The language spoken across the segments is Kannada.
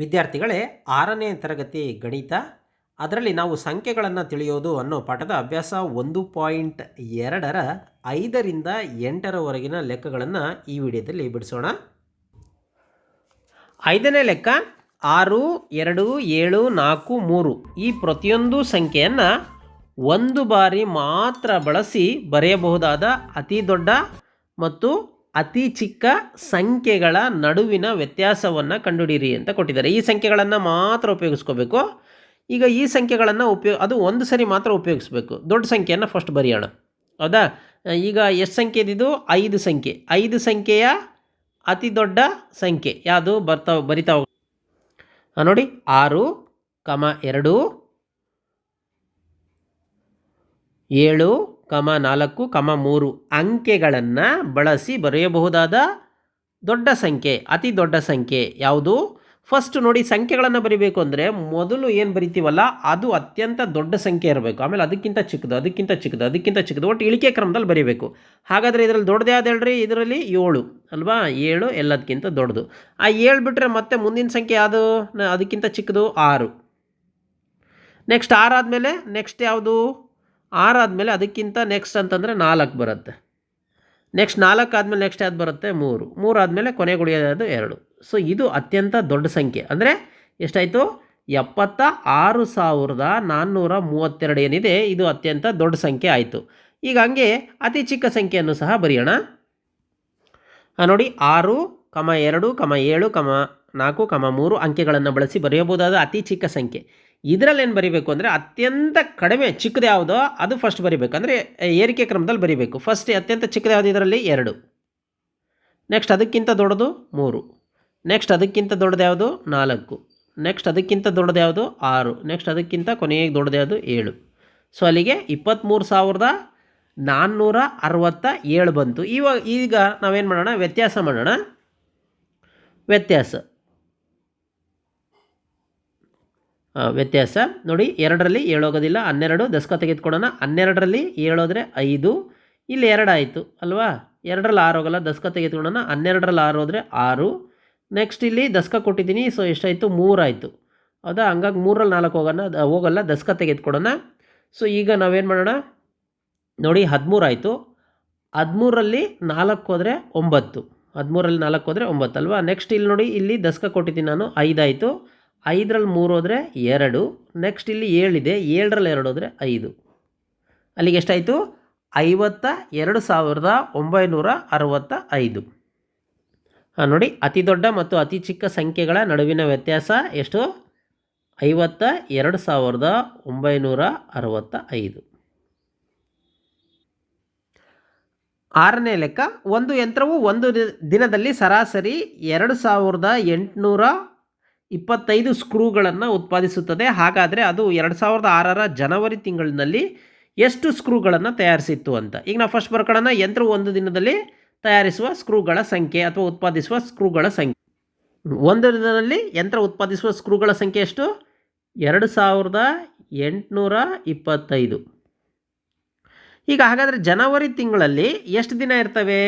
ವಿದ್ಯಾರ್ಥಿಗಳೇ ಆರನೇ ತರಗತಿ ಗಣಿತ. ಅದರಲ್ಲಿ ನಾವು ಸಂಖ್ಯೆಗಳನ್ನು ತಿಳಿಯೋದು ಅನ್ನೋ ಪಾಠದ ಅಭ್ಯಾಸ ಒಂದು ಪಾಯಿಂಟ್ ಎರಡರ ಐದರಿಂದ ಎಂಟರವರೆಗಿನ ಲೆಕ್ಕಗಳನ್ನು ಈ ವಿಡಿಯೋದಲ್ಲಿ ಬಿಡಿಸೋಣ. ಐದನೇ ಲೆಕ್ಕ ಆರು, ಎರಡು, ಏಳು, ನಾಲ್ಕು, ಮೂರು ಈ ಪ್ರತಿಯೊಂದು ಸಂಖ್ಯೆಯನ್ನು ಒಂದು ಬಾರಿ ಮಾತ್ರ ಬಳಸಿ ಬರೆಯಬಹುದಾದ ಅತಿ ದೊಡ್ಡ ಮತ್ತು ಅತಿ ಚಿಕ್ಕ ಸಂಖ್ಯೆಗಳ ನಡುವಿನ ವ್ಯತ್ಯಾಸವನ್ನು ಕಂಡುಹಿಡಿಯಿರಿ ಅಂತ ಕೊಟ್ಟಿದ್ದಾರೆ. ಈ ಸಂಖ್ಯೆಗಳನ್ನು ಮಾತ್ರ ಉಪಯೋಗಿಸ್ಕೋಬೇಕು. ಈಗ ಈ ಸಂಖ್ಯೆಗಳನ್ನು ಉಪಯೋಗ ಅದು ಒಂದು ಸರಿ ಮಾತ್ರ ಉಪಯೋಗಿಸ್ಬೇಕು. ದೊಡ್ಡ ಸಂಖ್ಯೆಯನ್ನು ಫಸ್ಟ್ ಬರೆಯೋಣ. ಹೌದಾ? ಈಗ ಎಷ್ಟು ಸಂಖ್ಯೆ ಇದ್ದಿದ್ದು ಐದು ಸಂಖ್ಯೆ. ಐದು ಸಂಖ್ಯೆಯ ಅತಿ ದೊಡ್ಡ ಸಂಖ್ಯೆ. ಯಾವುದು? ಬರ್ತಾ, ಬರಿತಾ ನೋಡಿ. ಆರು, ಕಮ, ಎರಡು, ಏಳು ಕಮ ನಾಲ್ಕು, ಕಮ ಮೂರು ಅಂಕೆಗಳನ್ನು ಬಳಸಿ ಬರೆಯಬಹುದಾದ ದೊಡ್ಡ ಸಂಖ್ಯೆ, ಅತಿ ದೊಡ್ಡ ಸಂಖ್ಯೆ ಯಾವುದು? ಫಸ್ಟ್ ನೋಡಿ ಸಂಖ್ಯೆಗಳನ್ನು ಬರಿಬೇಕು ಅಂದರೆ ಮೊದಲು ಏನು ಬರಿತೀವಲ್ಲ, ಅದು ಅತ್ಯಂತ ದೊಡ್ಡ ಸಂಖ್ಯೆ ಇರಬೇಕು. ಆಮೇಲೆ ಅದಕ್ಕಿಂತ ಚಿಕ್ಕದು ಅದಕ್ಕಿಂತ ಚಿಕ್ಕದು ಅದಕ್ಕಿಂತ ಚಿಕ್ಕದು, ಒಟ್ಟು ಇಳಿಕೆ ಕ್ರಮದಲ್ಲಿ ಬರಿಬೇಕು. ಹಾಗಾದರೆ ಇದರಲ್ಲಿ ದೊಡ್ಡದೇ ಆದ ಹೇಳ್ರಿ, ಇದರಲ್ಲಿ ಏಳು ಅಲ್ವಾ? ಏಳು ಎಲ್ಲದಕ್ಕಿಂತ ದೊಡ್ಡದು. ಆ ಏಳು ಬಿಟ್ಟರೆ ಮತ್ತೆ ಮುಂದಿನ ಸಂಖ್ಯೆ ಯಾವುದು? ಅದಕ್ಕಿಂತ ಚಿಕ್ಕದು ಆರು. ನೆಕ್ಸ್ಟ್ ಆರಾದಮೇಲೆ ನೆಕ್ಸ್ಟ್ ಯಾವುದು? ಆರು ಆದಮೇಲೆ ಅದಕ್ಕಿಂತ ನೆಕ್ಸ್ಟ್ ಅಂತಂದರೆ ನಾಲ್ಕು ಬರುತ್ತೆ. ನೆಕ್ಸ್ಟ್ ನಾಲ್ಕು ಆದಮೇಲೆ ನೆಕ್ಸ್ಟ್ ಯಾವ್ದು ಬರುತ್ತೆ? ಮೂರು. ಮೂರು ಆದಮೇಲೆ ಉಳಿಯೋದು ಎರಡು. ಸೊ ಇದು ಅತ್ಯಂತ ದೊಡ್ಡ ಸಂಖ್ಯೆ. ಅಂದರೆ ಎಷ್ಟಾಯಿತು? ಎಪ್ಪತ್ತ ಆರು ಸಾವಿರದ ನಾನ್ನೂರ ಮೂವತ್ತೆರಡು ಏನಿದೆ, ಇದು ಅತ್ಯಂತ ದೊಡ್ಡ ಸಂಖ್ಯೆ ಆಯಿತು. ಈಗ ಹಂಗೆ ಅತಿ ಚಿಕ್ಕ ಸಂಖ್ಯೆಯನ್ನು ಸಹ ಬರೆಯೋಣ. ನೋಡಿ, ಆರು, ಕಮ ಎರಡು, ಕಮ ಏಳು, ಕಮ ನಾಲ್ಕು, ಕಮ ಮೂರು ಅಂಕೆಗಳನ್ನು ಬಳಸಿ ಬರೆಯಬಹುದಾದ ಅತಿ ಚಿಕ್ಕ ಸಂಖ್ಯೆ. ಇದರಲ್ಲಿ ಏನು ಬರಿಬೇಕು ಅಂದರೆ ಅತ್ಯಂತ ಕಡಿಮೆ ಚಿಕ್ಕದು ಯಾವುದೋ ಅದು ಫಸ್ಟ್ ಬರಿಬೇಕು. ಅಂದರೆ ಏರಿಕೆ ಕ್ರಮದಲ್ಲಿ ಬರಿಬೇಕು. ಫಸ್ಟ್ ಅತ್ಯಂತ ಚಿಕ್ಕದು ಯಾವುದು ಇದರಲ್ಲಿ? ಎರಡು. ನೆಕ್ಸ್ಟ್ ಅದಕ್ಕಿಂತ ದೊಡ್ಡದು ಮೂರು. ನೆಕ್ಸ್ಟ್ ಅದಕ್ಕಿಂತ ದೊಡ್ಡದು ಯಾವುದು? ನಾಲ್ಕು. ನೆಕ್ಸ್ಟ್ ಅದಕ್ಕಿಂತ ದೊಡ್ಡದು ಯಾವುದು? ಆರು. ನೆಕ್ಸ್ಟ್ ಅದಕ್ಕಿಂತ ಕೊನೆಗೆ ದೊಡ್ಡದು ಯಾವುದು? ಏಳು. ಸೊ ಅಲ್ಲಿಗೆ ಇಪ್ಪತ್ತ್ಮೂರು ಸಾವಿರದ ನಾನ್ನೂರ ಅರವತ್ತ ಏಳು ಬಂತು. ಇವಾಗ ಈಗ ನಾವೇನು ಮಾಡೋಣ? ವ್ಯತ್ಯಾಸ ಮಾಡೋಣ. ವ್ಯತ್ಯಾಸ ಆ, ವ್ಯತ್ಯಾಸ. ನೋಡಿ, ಎರಡರಲ್ಲಿ ಏಳೋಗೋದಿಲ್ಲ, ಹನ್ನೆರಡು, ದಸ್ಕ ತೆಗೆದುಕೊಡೋಣ. ಹನ್ನೆರಡರಲ್ಲಿ ಏಳೋದ್ರೆ ಐದು, ಇಲ್ಲಿ ಎರಡು ಆಯಿತು, ಅಲ್ವಾ? ಎರಡರಲ್ಲಿ ಆರು ಹೋಗಲ್ಲ, ದಸ್ಕ ತೆಗೆದುಕೊಳ್ಳೋಣ ಹನ್ನೆರಡರಲ್ಲಿ ಆರು ಹೋದರೆ ಆರು. ನೆಕ್ಸ್ಟ್ ಇಲ್ಲಿ ದಸ್ಕ ಕೊಟ್ಟಿದ್ದೀನಿ ಸೊ ಎಷ್ಟಾಯಿತು? ಮೂರಾಯಿತು ಹೌದಾ? ಹಂಗಾಗಿ ಮೂರಲ್ಲಿ ನಾಲ್ಕು ಹೋಗೋಣ ಹೋಗೋಲ್ಲ, ದಸ್ಕ ತೆಗೆದುಕೊಡೋಣ. ಸೊ ಈಗ ನಾವೇನು ಮಾಡೋಣ? ನೋಡಿ, ಹದಿಮೂರು ಆಯಿತು. ಹದಿಮೂರಲ್ಲಿ ನಾಲ್ಕು ಹೋದರೆ ಒಂಬತ್ತು. ಹದಿಮೂರಲ್ಲಿ ನಾಲ್ಕು ಹೋದರೆ ಒಂಬತ್ತು, ಅಲ್ವಾ? ನೆಕ್ಸ್ಟ್ ಇಲ್ಲಿ ನೋಡಿ, ಇಲ್ಲಿ ದಸ್ಕ ಕೊಟ್ಟಿದ್ದೀನಿ ನಾನು ಐದಾಯಿತು ಐದರಲ್ಲಿ ಮೂರು ಹೋದರೆ ಎರಡು ನೆಕ್ಸ್ಟ್ ಇಲ್ಲಿ ಏಳಿದೆ ಏಳರಲ್ಲಿ ಎರಡು ಹೋದರೆ ಐದು. ಅಲ್ಲಿಗೆ ಎಷ್ಟಾಯಿತು? ಐವತ್ತ ಎರಡು ಸಾವಿರದ ಒಂಬೈನೂರ ಅರವತ್ತ ಐದು. ಹಾಂ, ನೋಡಿ, ಅತಿ ದೊಡ್ಡ ಮತ್ತು ಅತಿ ಚಿಕ್ಕ ಸಂಖ್ಯೆಗಳ ನಡುವಿನ ವ್ಯತ್ಯಾಸ ಎಷ್ಟು? ಐವತ್ತ ಎರಡು ಸಾವಿರದ ಒಂಬೈನೂರ ಅರವತ್ತ ಐದು. ಆರನೇ ಲೆಕ್ಕ, ಒಂದು ಯಂತ್ರವು ಒಂದು ದಿನದಲ್ಲಿ ಸರಾಸರಿ ಎರಡು ಸಾವಿರದ ಎಂಟುನೂರ ಇಪ್ಪತ್ತೈದು ಸ್ಕ್ರೂಗಳನ್ನು ಉತ್ಪಾದಿಸುತ್ತದೆ. ಹಾಗಾದರೆ ಅದು ಎರಡು ಸಾವಿರದ ಆರರ ಜನವರಿ ತಿಂಗಳಿನಲ್ಲಿ ಎಷ್ಟು ಸ್ಕ್ರೂಗಳನ್ನು ತಯಾರಿಸಿತ್ತು ಅಂತ. ಈಗ ನಾವು ಫಸ್ಟ್ ಬರ್ಕೊಳ್ಳೋಣ. ಯಂತ್ರ ಒಂದು ದಿನದಲ್ಲಿ ತಯಾರಿಸುವ ಸ್ಕ್ರೂಗಳ ಸಂಖ್ಯೆ ಅಥವಾ ಉತ್ಪಾದಿಸುವ ಸ್ಕ್ರೂಗಳ ಸಂಖ್ಯೆ. ಒಂದು ದಿನದಲ್ಲಿ ಯಂತ್ರ ಉತ್ಪಾದಿಸುವ ಸ್ಕ್ರೂಗಳ ಸಂಖ್ಯೆ ಎಷ್ಟು? ಎರಡು ಸಾವಿರದ ಎಂಟುನೂರ ಇಪ್ಪತ್ತೈದು. ಈಗ ಹಾಗಾದರೆ ಜನವರಿ ತಿಂಗಳಲ್ಲಿ ಎಷ್ಟು ದಿನ ಇರ್ತವೆ?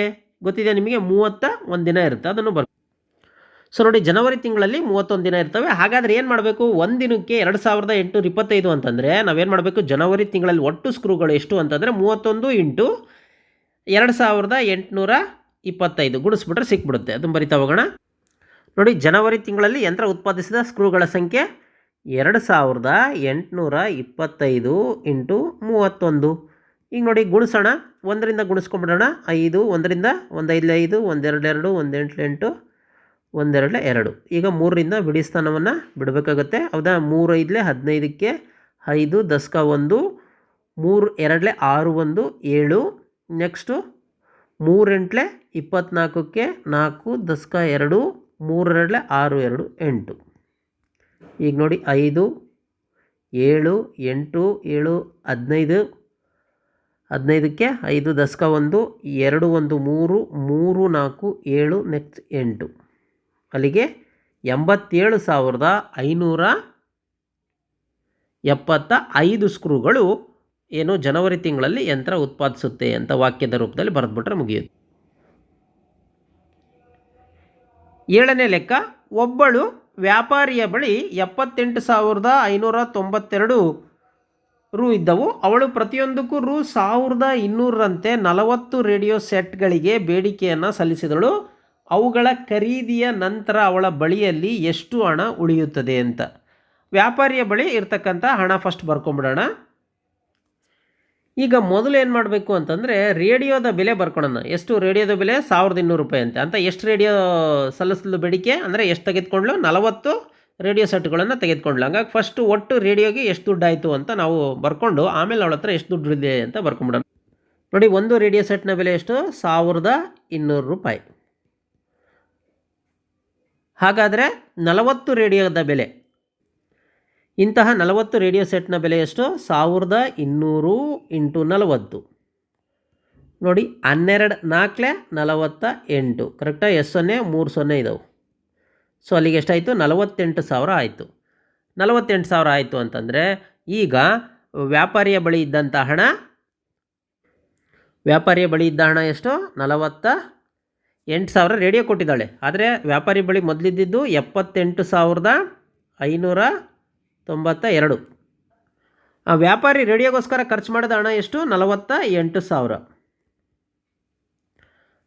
ಗೊತ್ತಿದೆ ನಿಮಗೆ? ಮೂವತ್ತ ಒಂದು ದಿನ ಇರುತ್ತೆ. ಅದನ್ನು ಬರ್ ಸೊ ನೋಡಿ, ಜನವರಿ ತಿಂಗಳಲ್ಲಿ ಮೂವತ್ತೊಂದು ದಿನ ಇರ್ತವೆ. ಹಾಗಾದರೆ ಏನು ಮಾಡಬೇಕು? ಒಂದು ದಿನಕ್ಕೆ ಎರಡು ಸಾವಿರದ ಎಂಟುನೂರ ಇಪ್ಪತ್ತೈದು ಅಂತಂದರೆ ನಾವೇನು ಮಾಡಬೇಕು? ಜನವರಿ ತಿಂಗಳಲ್ಲಿ ಒಟ್ಟು ಸ್ಕ್ರೂಗಳು ಎಷ್ಟು ಅಂತಂದರೆ ಮೂವತ್ತೊಂದು ಇಂಟು ಎರಡು ಸಾವಿರದ ಎಂಟುನೂರ ಇಪ್ಪತ್ತೈದು. ಗುಣಿಸ್ಬಿಟ್ರೆ ಸಿಕ್ಬಿಡುತ್ತೆ. ಅದನ್ನು ಬರಿತಾ ಹೋಗೋಣ. ನೋಡಿ, ಜನವರಿ ತಿಂಗಳಲ್ಲಿ ಯಂತ್ರ ಉತ್ಪಾದಿಸಿದ ಸ್ಕ್ರೂಗಳ ಸಂಖ್ಯೆ ಎರಡು ಸಾವಿರದ ಎಂಟುನೂರ ಇಪ್ಪತ್ತೈದು ಇಂಟು ಮೂವತ್ತೊಂದು. ಈಗ ನೋಡಿ ಗುಣಿಸೋಣ ಒಂದರಿಂದ ಗುಣಿಸ್ಕೊಂಬಿಡೋಣ ಐದು, ಒಂದರಿಂದ ಒಂದು ಐದು ಐದು ಒಂದೆರಡು ಎರಡು ಒಂದೆಂಟು ಎಂಟು ಒಂದೆರಡಲೆ ಎರಡು. ಈಗ ಮೂರರಿಂದ ಬಿಡಿ ಸ್ಥಾನವನ್ನು ಬಿಡಬೇಕಾಗತ್ತೆ. ಹೌದಾ? ಮೂರೈದಲೆ ಹದಿನೈದಕ್ಕೆ ಐದು ದಸ್ಕ ಒಂದು, ಮೂರು ಎರಡಲೆ ಆರು ಒಂದು, ಏಳು, ನೆಕ್ಸ್ಟು ಮೂರೆಂಟ್ಲೆ ಇಪ್ಪತ್ತ್ನಾಲ್ಕಕ್ಕೆ ನಾಲ್ಕು ದಸ್ಕ ಎರಡು, ಮೂರೆರಡಲೆ ಆರು ಎರಡು, ಎಂಟು. ಈಗ ನೋಡಿ ಐದು, ಏಳು, ಎಂಟು, ಏಳು, ಹದಿನೈದು. ಹದಿನೈದಕ್ಕೆ ಐದು ದಸ್ಕ ಒಂದು, ಎರಡು ಒಂದು ಮೂರು ಮೂರು ನಾಲ್ಕು, ಏಳು, ನೆಕ್ಸ್ಟ್ ಎಂಟು. ಅಲ್ಲಿಗೆ ಎಂಬತ್ತೇಳು ಸಾವಿರದ ಐನೂರ ಎಪ್ಪತ್ತ ಐದು ಸ್ಕ್ರೂಗಳು ಏನು ಜನವರಿ ತಿಂಗಳಲ್ಲಿ ಯಂತ್ರ ಉತ್ಪಾದಿಸುತ್ತೆ ಅಂತ ವಾಕ್ಯದ ರೂಪದಲ್ಲಿ ಬರೆದ್ಬಿಟ್ರೆ ಮುಗಿಯುತ್ತೆ. ಏಳನೇ ಲೆಕ್ಕ, ಒಬ್ಬಳು ವ್ಯಾಪಾರಿಯ ಬಳಿ ಎಪ್ಪತ್ತೆಂಟು ಸಾವಿರದ ಐನೂರ ತೊಂಬತ್ತೆರಡು ರು ಇದ್ದವು. ಅವಳು ಪ್ರತಿಯೊಂದಕ್ಕೂ ರು ಸಾವಿರದ ಇನ್ನೂರರಂತೆ ನಲವತ್ತು ರೇಡಿಯೋ ಸೆಟ್ಗಳಿಗೆ ಬೇಡಿಕೆಯನ್ನು ಸಲ್ಲಿಸಿದಳು. ಅವುಗಳ ಖರೀದಿಯ ನಂತರ ಅವಳ ಬಳಿಯಲ್ಲಿ ಎಷ್ಟು ಹಣ ಉಳಿಯುತ್ತದೆ ಅಂತ. ವ್ಯಾಪಾರಿಯ ಬಳಿ ಇರ್ತಕ್ಕಂಥ ಹಣ ಫಸ್ಟ್ ಬರ್ಕೊಂಬಿಡೋಣ. ಈಗ ಮೊದಲು ಏನು ಮಾಡಬೇಕು ಅಂತಂದರೆ ರೇಡಿಯೋದ ಬೆಲೆ ಬರ್ಕೊಳೋಣ. ಎಷ್ಟು ರೇಡಿಯೋದ ಬೆಲೆ? ಸಾವಿರದ ಇನ್ನೂರು ರೂಪಾಯಿ ಅಂತೆ. ಅಂತ ಎಷ್ಟು ರೇಡಿಯೋ ಸಲ್ಲಿಸಲು ಬೇಡಿಕೆ? ಅಂದರೆ ಎಷ್ಟು ತೆಗೆದುಕೊಂಡ್ಲು? ನಲವತ್ತು ರೇಡಿಯೋ ಸೆಟ್ಗಳನ್ನು ತೆಗೆದುಕೊಂಡ್ಲು. ಹಂಗಾಗಿ ಫಸ್ಟು ಒಟ್ಟು ರೇಡಿಯೋಗೆ ಎಷ್ಟು ದುಡ್ಡು ಆಯಿತು ಅಂತ ನಾವು ಬರ್ಕೊಂಡು ಆಮೇಲೆ ಅವಳ ಹತ್ರ ಎಷ್ಟು ದುಡ್ಡು ಇದೆ ಅಂತ ಬರ್ಕೊಂಬಿಡೋಣ. ನೋಡಿ, ಒಂದು ರೇಡಿಯೋ ಸೆಟ್ನ ಬೆಲೆ ಎಷ್ಟು? ಸಾವಿರದ ಇನ್ನೂರು ರೂಪಾಯಿ. ಹಾಗಾದರೆ ನಲವತ್ತು ರೇಡಿಯೋದ ಬೆಲೆ. ಇಂತಹ ನಲವತ್ತು ರೇಡಿಯೋ ಸೆಟ್ನ ಬೆಲೆ ಎಷ್ಟು? ಸಾವಿರದ ಇನ್ನೂರು ಇಂಟು ನಲವತ್ತು. ನೋಡಿ, ಹನ್ನೆರಡು ನಾಲ್ಕಲೆ ನಲವತ್ತ ಎಂಟು. ಕರೆಕ್ಟಾಗಿ ಎಸ್ ಸೊನ್ನೆ, ಮೂರು ಸೊನ್ನೆ ಇದಾವೆ. ಸೊ, ಅಲ್ಲಿಗೆ ಎಷ್ಟಾಯಿತು? ನಲವತ್ತೆಂಟು ಸಾವಿರ ಆಯಿತು. ನಲವತ್ತೆಂಟು ಸಾವಿರ ಆಯಿತು ಅಂತಂದರೆ, ಈಗ ವ್ಯಾಪಾರಿಯ ಬಳಿ ಇದ್ದಂಥ ಹಣ, ವ್ಯಾಪಾರಿಯ ಬಳಿ ಇದ್ದ ಹಣ ಎಷ್ಟು? ನಲವತ್ತ ಎಂಟು ಸಾವಿರ ರೇಡಿಯೋ ಕೊಟ್ಟಿದ್ದಾಳೆ. ಆದರೆ ವ್ಯಾಪಾರಿ ಬಳಿ ಮೊದಲಿದ್ದಿದ್ದು ಎಪ್ಪತ್ತೆಂಟು ಸಾವಿರದ ಐನೂರ ತೊಂಬತ್ತ ಎರಡು. ಆ ವ್ಯಾಪಾರಿ ರೇಡಿಯೋಗೋಸ್ಕರ ಖರ್ಚು ಮಾಡಿದ ಹಣ ಎಷ್ಟು? ನಲವತ್ತ ಎಂಟು ಸಾವಿರ.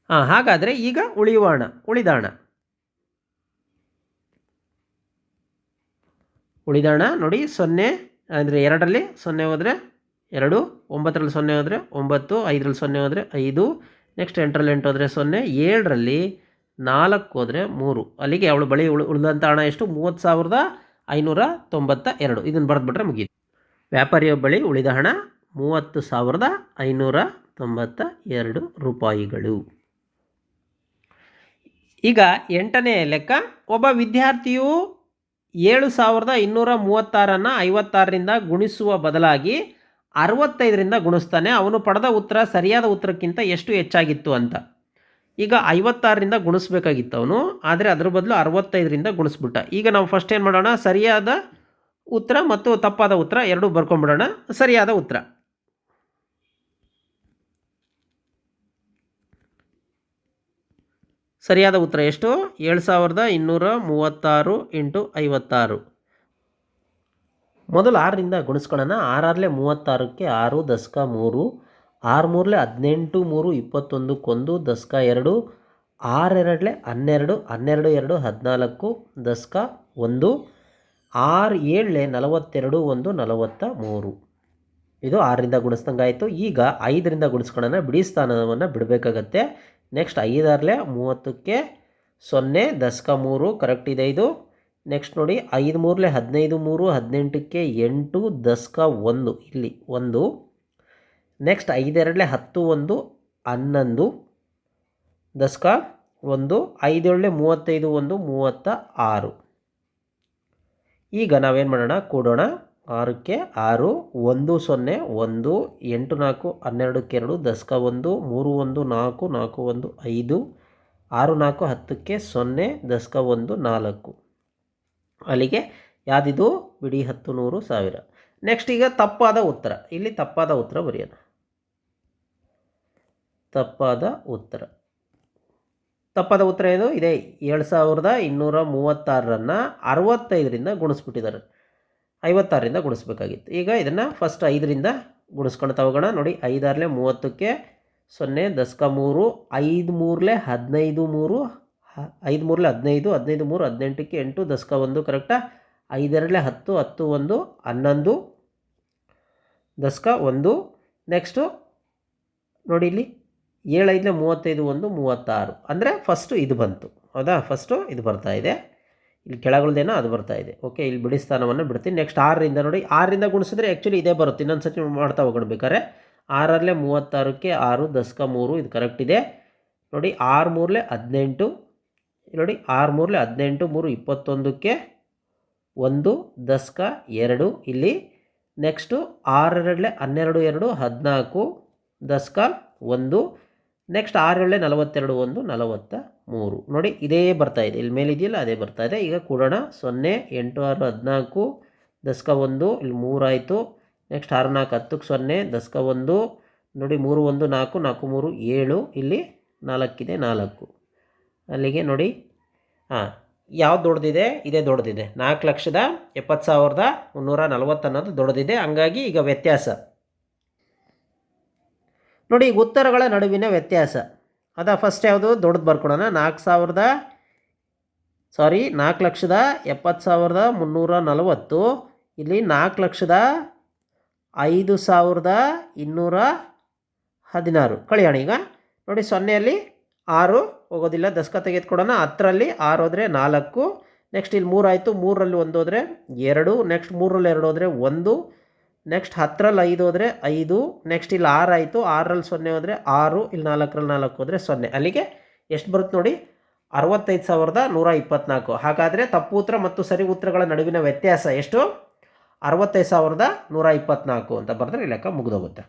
ಹಾಂ ಹಾಗಾದರೆ ಈಗ ಉಳಿಯುವ ಹಣ, ಉಳಿದ ಹಣ. ಉಳಿದ ಹಣ ನೋಡಿ ಸೊನ್ನೆ ಅಂದರೆ ಎರಡರಲ್ಲಿ ಸೊನ್ನೆ ಹೋದರೆ ಎರಡು, ಒಂಬತ್ತರಲ್ಲಿ ಸೊನ್ನೆ ಹೋದರೆ ಒಂಬತ್ತು, ಐದರಲ್ಲಿ ಸೊನ್ನೆ ಹೋದರೆ ಐದು ನೆಕ್ಸ್ಟ್ ಎಂಟರಲ್ಲಿ ಎಂಟು ಹೋದರೆ ಸೊನ್ನೆ, ಏಳರಲ್ಲಿ ನಾಲ್ಕು ಹೋದರೆ ಮೂರು. ಅಲ್ಲಿಗೆ ಅವಳು ಬಳಿ ಉಳು ಉಳಿದಂಥ ಹಣ ಎಷ್ಟು? ಮೂವತ್ತು ಸಾವಿರದ ಐನೂರ ತೊಂಬತ್ತ ಎರಡು. ಇದನ್ನು ಬರೆದ್ಬಿಟ್ರೆ ಮುಗೀತು. ವ್ಯಾಪಾರಿಯ ಬಳಿ ಉಳಿದ ಹಣ ಮೂವತ್ತು ಸಾವಿರದ ಐನೂರ ತೊಂಬತ್ತ ಎರಡು ರೂಪಾಯಿಗಳು. ಈಗ ಎಂಟನೇ ಲೆಕ್ಕ, ಒಬ್ಬ ವಿದ್ಯಾರ್ಥಿಯು ಏಳು ಸಾವಿರದ ಇನ್ನೂರ ಮೂವತ್ತಾರನ್ನು ಐವತ್ತಾರರಿಂದ ಗುಣಿಸುವ ಬದಲಾಗಿ ಅರವತ್ತೈದರಿಂದ ಗುಣಿಸ್ತಾನೆ, ಅವನು ಪಡೆದ ಉತ್ತರ ಸರಿಯಾದ ಉತ್ತರಕ್ಕಿಂತ ಎಷ್ಟು ಹೆಚ್ಚಾಗಿತ್ತು ಅಂತ. ಈಗ ಐವತ್ತಾರರಿಂದ ಗುಣಿಸ್ಬೇಕಾಗಿತ್ತು ಅವನು, ಆದರೆ ಅದ್ರ ಬದಲು ಅರವತ್ತೈದರಿಂದ ಗುಣಿಸ್ಬಿಟ್ಟ. ಈಗ ನಾವು ಫಸ್ಟ್ ಏನು ಮಾಡೋಣ, ಸರಿಯಾದ ಉತ್ತರ ಮತ್ತು ತಪ್ಪಾದ ಉತ್ತರ ಎರಡೂ ಬರ್ಕೊಂಬಿಡೋಣ. ಸರಿಯಾದ ಉತ್ತರ. ಸರಿಯಾದ ಉತ್ತರ ಎಷ್ಟು? ಏಳು ಸಾವಿರದ ಇನ್ನೂರ ಮೂವತ್ತಾರು ಇಂಟು ಐವತ್ತಾರು. ಮೊದಲು ಆರರಿಂದ ಗುಣಿಸ್ಕೊಳ್ಳೋಣ. ಆರಾರಲೆ ಮೂವತ್ತಾರಕ್ಕೆ ಆರು ದಶಕ ಮೂರು ಆರು ಮೂರಲೆ ಹದಿನೆಂಟು, ಮೂರು, ಇಪ್ಪತ್ತೊಂದಕ್ಕೊಂದು ದಶಕ ಎರಡು ಆರೆರಡಲೆ ಹನ್ನೆರಡು ಹನ್ನೆರಡು, ಎರಡು, ಹದಿನಾಲ್ಕು ದಶಕ ಒಂದು, ಆರು ಏಳಲೆ ನಲವತ್ತೆರಡು, ಒಂದು, ನಲವತ್ತ ಮೂರು. ಇದು ಆರರಿಂದ ಗುಣಿಸ್ದಂಗೆ ಆಯಿತು ಈಗ ಐದರಿಂದ ಗುಣಿಸ್ಕೊಳ್ಳೋಣ. ಬಿಡಿ ಸ್ಥಾನವನ್ನು ಬಿಡಬೇಕಾಗತ್ತೆ. ನೆಕ್ಸ್ಟ್ ಐದಾರಲೆ ಮೂವತ್ತಕ್ಕೆ ಸೊನ್ನೆ ದಶಕ ಮೂರು, ಕರೆಕ್ಟ್ ಇದೆ ಇದು. ನೆಕ್ಸ್ಟ್ ನೋಡಿ, ಐದು ಮೂರಲೆ ಹದಿನೈದು ಮೂರು, ಹದಿನೆಂಟಕ್ಕೆ ಎಂಟು ದಶಕ ಒಂದು. ಇಲ್ಲಿ ಒಂದು. ನೆಕ್ಸ್ಟ್ ಐದೆರಡಲೆ ಹತ್ತು ಒಂದು, ಹನ್ನೊಂದು. ದಶಕ ಒಂದು ಐದೇಳಲೆ ಮೂವತ್ತೈದು ಒಂದು, ಮೂವತ್ತ ಆರು. ಈಗ ನಾವೇನು ಮಾಡೋಣ? ಕೂಡೋಣ. ಆರಕ್ಕೆ ಆರು, ಒಂದು ಸೊನ್ನೆ, ಒಂದು, ಎಂಟು ನಾಲ್ಕು, ಹನ್ನೆರಡಕ್ಕೆ ಎರಡು ದಶಕ ಒಂದು, ಮೂರು ಒಂದು, ನಾಲ್ಕು ನಾಲ್ಕು ಒಂದು, ಐದು. ಆರು ನಾಲ್ಕು ಹತ್ತಕ್ಕೆ ಸೊನ್ನೆ ದಶಕ ಒಂದು, ನಾಲ್ಕು. ಅಲ್ಲಿಗೆ ಯಾವುದಿದು ಬಿಡಿ ಹತ್ತು ನೂರು ಸಾವಿರ. ನೆಕ್ಸ್ಟ್ ಈಗ ತಪ್ಪಾದ ಉತ್ತರ. ಇಲ್ಲಿ ತಪ್ಪಾದ ಉತ್ತರ ಬರೆಯೋಣ. ತಪ್ಪಾದ ಉತ್ತರ. ತಪ್ಪಾದ ಉತ್ತರ ಏನು? ಇದೆ. ಏಳು ಸಾವಿರದ ಇನ್ನೂರ ಮೂವತ್ತಾರರನ್ನು ಅರವತ್ತೈದರಿಂದ ಗುಣಿಸ್ಬಿಟ್ಟಿದ್ದಾರೆ. ಐವತ್ತಾರರಿಂದ ಗುಣಿಸ್ಬೇಕಾಗಿತ್ತು. ಈಗ ಇದನ್ನು ಫಸ್ಟ್ ಐದರಿಂದ ಗುಣಿಸ್ಕೊಳ್ತಾ ಹೋಗೋಣ. ನೋಡಿ, ಐದಾರಲೆ ಮೂವತ್ತಕ್ಕೆ ಸೊನ್ನೆ ದಶಕ ಮೂರು, ಐದು ಮೂರಲೆ ಹದಿನೈದು ಮೂರು ಐದು ಮೂರಲೆ ಹದಿನೈದು ಹದಿನೈದು ಮೂರು, ಹದಿನೆಂಟಕ್ಕೆ ಎಂಟು, ದಶಕ ಒಂದು ಕರೆಕ್ಟಾ ಐದರಲ್ಲೇ ಹತ್ತು ಹತ್ತು ಒಂದು, ಹನ್ನೊಂದು, ದಶಕ ಒಂದು. ನೆಕ್ಸ್ಟು ನೋಡಿ ಇಲ್ಲಿ ಏಳೈದಲೆ ಮೂವತ್ತೈದು ಒಂದು, ಮೂವತ್ತಾರು. ಅಂದರೆ ಫಸ್ಟು ಇದು ಬಂತು. ಹೌದಾ? ಫಸ್ಟು ಇದು ಬರ್ತಾ ಇದೆ. ಇಲ್ಲಿ ಕೆಳಗಳ್ದೇನೋ ಅದು ಬರ್ತಾ ಇದೆ. ಓಕೆ ಇಲ್ಲಿ ಬಿಡಿ ಸ್ಥಾನವನ್ನು ಬಿಡ್ತೀನಿ. ನೆಕ್ಸ್ಟ್ ಆರರಿಂದ ನೋಡಿ, ಆರರಿಂದ ಗುಣಿಸಿದ್ರೆ ಆ್ಯಕ್ಚುಲಿ ಇದೇ ಬರುತ್ತೆ. ಇನ್ನೊಂದು ಸತಿ ಮಾಡ್ತಾ ಹೋಗೋಣ ಆರರಲ್ಲೇ ಮೂವತ್ತಾರಕ್ಕೆ ಆರು, ದಶಕ ಮೂರು, ಇದು ಕರೆಕ್ಟ್ ಇದೆ. ನೋಡಿ, ಆರು ಮೂರಲೆ ಹದಿನೆಂಟು ನೋಡಿ ಆರು ಮೂರಲೆ ಹದಿನೆಂಟು, ಮೂರು ಇಪ್ಪತ್ತೊಂದಕ್ಕೆ ಒಂದು ದಶಕ ಎರಡು. ಇಲ್ಲಿ ನೆಕ್ಸ್ಟು ಆರೆರಡಲೆ ಹನ್ನೆರಡು, ಎರಡು, ಹದಿನಾಲ್ಕು ದಶಕ ಒಂದು. ನೆಕ್ಸ್ಟ್ ಆರೇಳೆ ನಲವತ್ತೆರಡು, ಒಂದು, ನಲವತ್ತ ಮೂರು. ನೋಡಿ ಇದೇ ಬರ್ತಾ ಇದೆ. ಇಲ್ಲಿ ಮೇಲಿದೆಯಲ್ಲ ಅದೇ ಬರ್ತಾ ಇದೆ. ಈಗ ಕೊಡೋಣ ಸೊನ್ನೆ, ಎಂಟು, ಆರು, ಹದಿನಾಲ್ಕು ದಶಕ ಒಂದು. ಇಲ್ಲಿ ಮೂರಾಯಿತು ನೆಕ್ಸ್ಟ್ ಆರು, ನಾಲ್ಕು, ಹತ್ತಕ್ಕೆ ಸೊನ್ನೆ ದಶಕ ಒಂದು. ನೋಡಿ ಮೂರು, ಒಂದು, ನಾಲ್ಕು ನಾಲ್ಕು, ಮೂರು, ಏಳು. ಇಲ್ಲಿ ನಾಲ್ಕಿದೆ, ನಾಲ್ಕು. ಅಲ್ಲಿಗೆ ನೋಡಿ. ಹಾಂ, ಯಾವ್ದು ದೊಡ್ಡದಿದೆ? ಇದೇ ದೊಡ್ಡದಿದೆ. ನಾಲ್ಕು ಲಕ್ಷದ ಎಪ್ಪತ್ತು ಸಾವಿರದ ಮುನ್ನೂರ ನಲವತ್ತು ಅನ್ನೋದು ದೊಡ್ಡದಿದೆ. ಹಂಗಾಗಿ ಈಗ ವ್ಯತ್ಯಾಸ. ನೋಡಿ, ಈಗ ಉತ್ತರಗಳ ನಡುವಿನ ವ್ಯತ್ಯಾಸ. ಅದ ಫಸ್ಟ್ ಯಾವುದು? ದೊಡ್ಡದು ಬರ್ಕೊಡೋಣ. ನಾಲ್ಕು ಸಾವಿರದ ಸಾರಿ ನಾಲ್ಕು ಲಕ್ಷದ ಎಪ್ಪತ್ತು ಸಾವಿರದ ಮುನ್ನೂರ ನಲವತ್ತು. ಇಲ್ಲಿ ನಾಲ್ಕು ಲಕ್ಷದ ಐದು ಸಾವಿರದ ಇನ್ನೂರ ಹದಿನಾರು. ಕಳಿಯೋಣ ಈಗ. ನೋಡಿ, ಸೊನ್ನೆಯಲ್ಲಿ ಆರು ಹೋಗೋದಿಲ್ಲ ದಸ್ಕ ತೆಗೆದುಕೊಡೋಣ. ಹತ್ತರಲ್ಲಿ ಆರು ಹೋದರೆ ನಾಲ್ಕು ನೆಕ್ಸ್ಟ್ ಇಲ್ಲಿ ಮೂರಾಯಿತು ಮೂರರಲ್ಲಿ ಒಂದು ಹೋದರೆ ಎರಡು ನೆಕ್ಸ್ಟ್ ಮೂರರಲ್ಲಿ ಎರಡು ಹೋದರೆ ಒಂದು ನೆಕ್ಸ್ಟ್ ಹತ್ತರಲ್ಲಿ ಐದು ಹೋದರೆ ಐದು ನೆಕ್ಸ್ಟ್ ಇಲ್ಲಿ ಆರು ಆಯಿತು, ಆರರಲ್ಲಿ ಸೊನ್ನೆ ಹೋದರೆ ಆರು, ಇಲ್ಲಿ ನಾಲ್ಕರಲ್ಲಿ ನಾಲ್ಕು ಹೋದರೆ ಸೊನ್ನೆ. ಅಲ್ಲಿಗೆ ಎಷ್ಟು ಬರುತ್ತೆ ನೋಡಿ, ಅರವತ್ತೈದು ಸಾವಿರದ ನೂರ ಇಪ್ಪತ್ನಾಲ್ಕು. ಹಾಗಾದರೆ ತಪ್ಪು ಉತ್ತರ ಮತ್ತು ಸರಿ ಉತ್ತರಗಳ ನಡುವಿನ ವ್ಯತ್ಯಾಸ ಎಷ್ಟು? ಅರವತ್ತೈದು ಸಾವಿರದ ನೂರ ಇಪ್ಪತ್ನಾಲ್ಕು ಅಂತ ಬರೆದ್ರೆ ಲೆಕ್ಕ ಮುಗಿದೋಗುತ್ತೆ.